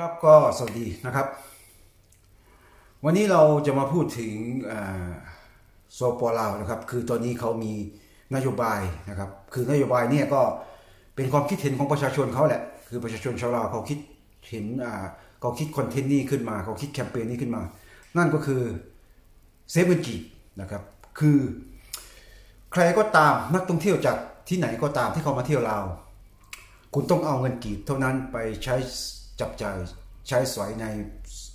ครับก็สวัสดีนะครับ วันนี้เราจะมาพูดถึงโซปอลาวนะครับ คือตอนนี้เขามีนโยบายนะครับ คือนโยบายเนี่ยก็เป็นความคิดเห็นของประชาชนเขาแหละ คือประชาชนชาวลาวเขาคิดเห็นอ่าเขาคิดคอนเทนต์นี้ขึ้นมา เขาคิดแคมเปญนี้ขึ้นมา นั่นก็คือเซฟเงินกีบนะครับ คือใครก็ตามนักท่องเที่ยวจากที่ไหนก็ตามที่เขามาเที่ยวลาว คุณต้องเอาเงินกีบเท่านั้นไปใช้ จับจ่ายใช้สอยใน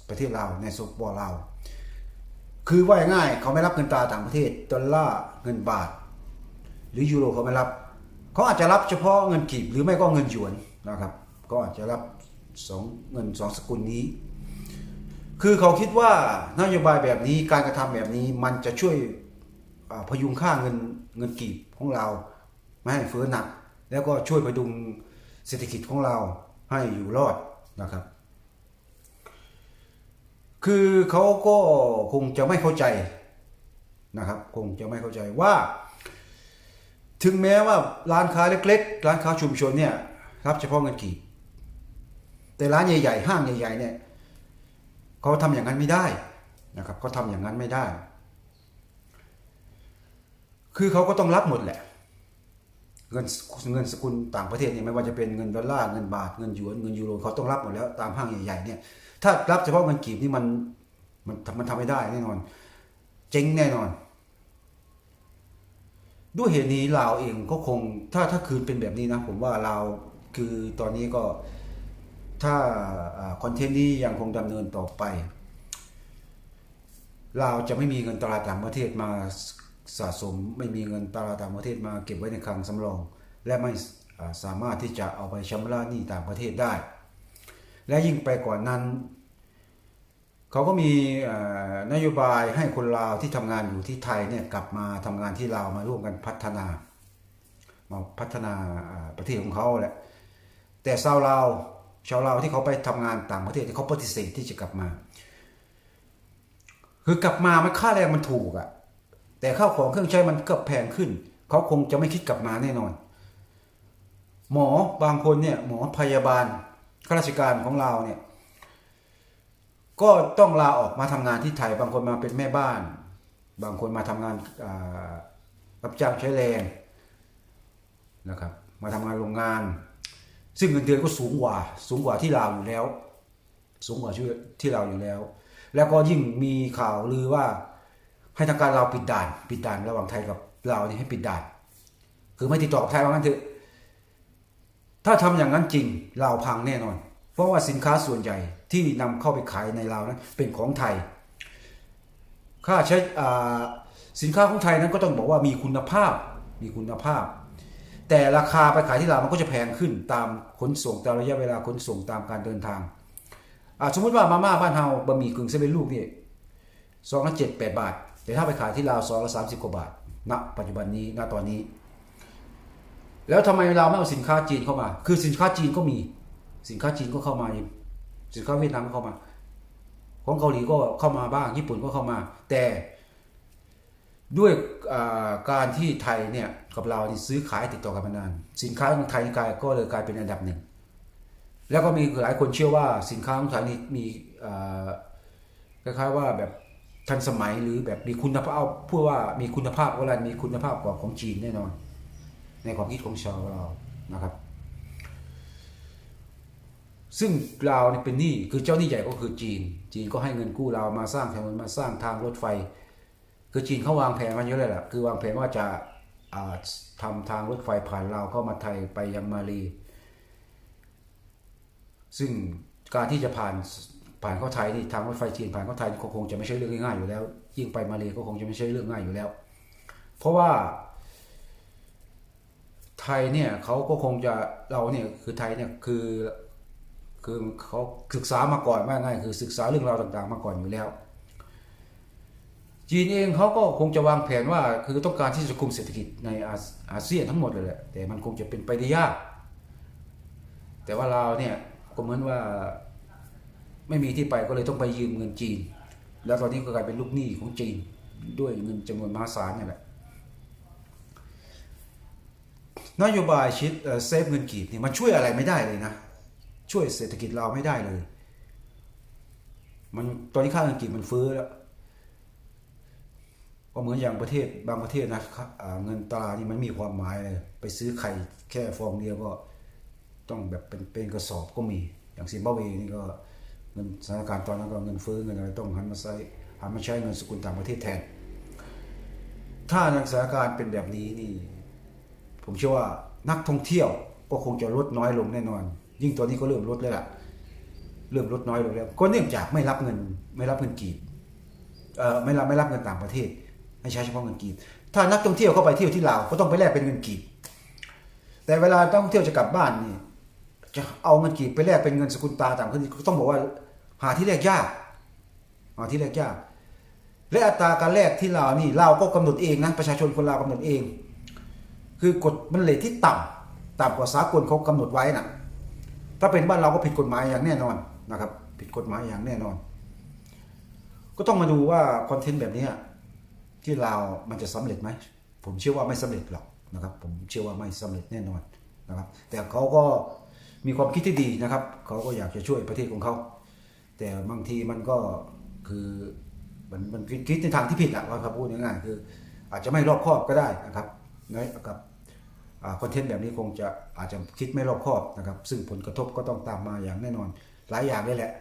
ประเทศลาวในสปปลาว คือว่าง่ายเขาไม่รับเงินตราต่างประเทศดอลลาร์เงินบาท หรือยูโรเขาไม่รับเขาอาจจะรับเฉพาะเงินกีบหรือไม่ก็เงินหยวนนะครับก็อาจจะรับสองเงินสองสกุลนี้ คือเขาคิดว่านโยบายแบบนี้การกระทำแบบนี้มันจะช่วยพยุงค่าเงินเงินกีบของเราไม่ให้เฟ้อหนัก แล้วก็ช่วยพยุงเศรษฐกิจของเราให้อยู่รอด นะครับ คือเขาก็คงจะไม่เข้าใจนะครับ คงจะไม่เข้าใจว่า ถึงแม้ว่าร้านค้าเล็ก ๆ ร้านค้าชุมชนเนี่ยรับเฉพาะเงินกีบแต่ร้านใหญ่ๆห้างใหญ่ๆเนี่ยเขาทำอย่างนั้นไม่ได้นะครับเขาทำอย่างนั้นไม่ได้ คือเขาก็ต้องรับหมดแหละ เงินเงินสกุลต่างประเทศเนี่ยไม่ว่าจะเป็นเงินดอลลาร์เงินบาทเงินหยวนเงินยูโรเขาต้องรับหมดแล้วตามห้างใหญ่ๆเนี่ยถ้ารับเฉพาะเงินกีบนี่มันมันมันทำไม่ได้แน่นอน เจ๊งแน่นอน ด้วยเหตุนี้ลาวเองก็คงถ้าถ้าคืนเป็นแบบนี้นะ ผมว่าลาวคือตอนนี้ก็ถ้าคอนเทนต์นี้ยังคงดำเนินต่อไปลาวจะไม่มีเงินตราต่างประเทศมา สะสมไม่มีเงินตราต่างประเทศมาเก็บไว้ในคลังสำรอง และไม่สามารถที่จะเอาไปชำระหนี้ต่างประเทศได้ และยิ่งไปกว่านั้น เขาก็มีนโยบายให้คนลาวที่ทำงานอยู่ที่ไทยเนี่ยกลับมาทำงานที่ลาวมาร่วมกันพัฒนา มาพัฒนาประเทศของเขาแหละแต่ชาวลาวชาวลาวที่เขาไปทำงานต่างประเทศเขาปฏิเสธที่จะกลับมา คือกลับมามันค่าแรงมันถูกอะ แต่ข้าวของเครื่องใช้มันก็แพงขึ้น เขาคงจะไม่คิดกลับมาแน่นอน หมอบางคนเนี่ยหมอพยาบาลข้าราชการของเราเนี่ยก็ต้องลาออกมาทำงานที่ไทย บางคนมาเป็นแม่บ้าน บางคนมาทำงานรับจ้างใช้แรงนะครับ มาทำงานโรงงาน ซึ่งเงินเดือนก็สูงกว่า สูงกว่าที่ลาวอยู่แล้ว สูงกว่าที่ลาวอยู่แล้ว แล้วก็ยิ่งมีข่าวลือว่า ให้ทางการลาวปิดด่าน ปิดด่านระหว่างไทยกับลาวนี่ให้ปิดด่าน คือไม่ติดต่อกับไทยว่างั้นเถอะถ้าทำอย่างนั้นจริงลาวพังแน่นอน เพราะว่าสินค้าส่วนใหญ่ที่นำเข้าไปขายในลาวนั้นเป็นของไทย ค่าใช้สินค้าของไทยนั้นก็ต้องบอกว่ามีคุณภาพมีคุณภาพ แต่ราคาไปขายที่ลาวมันก็จะแพงขึ้นตามขนส่งตามระยะเวลาขนส่งตามการเดินทางสมมติว่ามาม่าบ้านเฮาบะหมี่กึ่งเซเว่นลูกนี่ซองละเจ็ดแปดบาท แต่ถ้าไปขายที่ลาวซองละสามสิบกว่าบาทณปัจจุบันนี้ณตอนนี้ แล้วทำไมเราไม่เอาสินค้าจีนเข้ามา คือสินค้าจีนก็มี สินค้าจีนก็เข้ามาสินค้าเวียดนามก็เข้ามา ของเกาหลีก็เข้ามาบ้าง ญี่ปุ่นก็เข้ามา แต่ด้วยการที่ไทยเนี่ยกับเรานี่ซื้อขายติดต่อกันมานาน สินค้าของไทยกลายก็เลยกลายเป็นอันดับหนึ่ง แล้วก็มีหลายคนเชื่อว่าสินค้าของไทยนี่มีคล้ายๆว่าแบบ ทันสมัยหรือแบบมีคุณภาพพูดว่ามีคุณภาพก็แล้วมีคุณภาพกว่าของจีนแน่นอน ในความคิดของชาวเรานะครับ ซึ่งเราเป็นหนี้คือเจ้าหนี้ใหญ่ก็คือจีน จีนก็ให้เงินกู้เรามาสร้างถนนมาสร้างทางรถไฟ คือจีนเขาวางแผนมาเยอะเลยล่ะคือวางแผนว่าจะทำทางรถไฟผ่านเราเข้ามาไทยไปยังมาลีซึ่งการที่จะผ่าน ผ่านเข้าไทยนี่ทางรถไฟจีนผ่านเข้าไทยก็คงจะไม่ใช่เรื่องง่ายอยู่แล้ว ยิ่งไปมาเลก็คงจะไม่ใช่เรื่องง่ายอยู่แล้ว เพราะว่า ไทยเนี่ยเขาก็คงจะเราเนี่ยคือไทยเนี่ยคือคือเขาศึกษามาก่อนว่าง่ายคือศึกษาเรื่องราวต่างๆ มาก่อนอยู่แล้ว จีนเองเขาก็คงจะวางแผนว่าคือต้องการที่จะคุมเศรษฐกิจในอาเซียนทั้งหมดเลยแหละแต่มันคงจะเป็นไปได้ยาก แต่ว่าเราเนี่ยก็เหมือนว่า ไม่มีที่ไปก็เลยต้องไปยืมเงินจีน แล้วตอนนี้ก็กลายเป็นลูกหนี้ของจีนด้วยเงินจำนวนมหาศาลนี่แหละนโยบายชิดเซฟเงินกีบนี่มันช่วยอะไรไม่ได้เลยนะ ช่วยเศรษฐกิจเราไม่ได้เลย มันตอนนี้ค่าเงินกีบมันฟื้นแล้วก็เหมือนอย่างประเทศบางประเทศนะเงินตรานี่มันมีความหมายเลยไปซื้อไข่แค่ฟองเดียวก็ต้องแบบเป็นเป็นกระสอบก็มี อย่างซิมบับเวนี่ก็ เงินสถานการณ์ตอนนั้นก็เงินเฟ้อเงินอะไรต้องหันมาใช้หันมาใช้เงินสกุลต่างประเทศแทน ถ้าสถานการณ์เป็นแบบนี้นี่ ผมเชื่อว่านักท่องเที่ยวก็คงจะลดน้อยลงแน่นอน ยิ่งตอนนี้ก็เริ่มลดแล้วล่ะเริ่มลดน้อยลงแล้วก็เนื่องจากไม่รับเงินไม่รับเงินกีบเอ่อไม่รับไม่รับเงินต่างประเทศให้ใช้เฉพาะเงินกีบถ้านักท่องเที่ยวเข้าไปเที่ยวที่ลาวก็ต้องไปแลกเป็นเงินกีบแต่เวลานักท่องเที่ยวจะกลับบ้านนี่จะเอาเงินกีบไปแลกเป็นเงินสกุลตาต่างประเทศก็ต้องบอกว่า หาที่แลกยากหาที่แลกยาก และอัตราการแลกที่ลาวนี่ลาก็กำหนดเองนะประชาชนคนลาวกำหนดเอง คือกฎมันเลทที่ต่ำต่ำกว่าสากลเขากำหนดไว้น่ะ ถ้าเป็นบ้านเราก็ผิดกฎหมายอย่างแน่นอนนะครับ ผิดกฎหมายอย่างแน่นอน ก็ต้องมาดูว่าคอนเทนต์แบบนี้ที่ลาวมันจะสำเร็จไหม ผมเชื่อว่าไม่สำเร็จหรอกนะครับ ผมเชื่อว่าไม่สำเร็จแน่นอนนะครับ แต่เขาก็มีความคิดที่ดีนะครับ เขาก็อยากจะช่วยประเทศของเขา แต่บางทีมันก็คือมันมันคิดในทางที่ผิดอะว่าครับพูดง่ายๆคือ อาจจะไม่รอบคอบก็ได้นะครับน้อยกับคอนเทนต์แบบนี้คงจะอาจจะคิดไม่รอบคอบนะครับ ซึ่งผลกระทบก็ต้องตามมาอย่างแน่นอน หลายอย่างเลยแหละ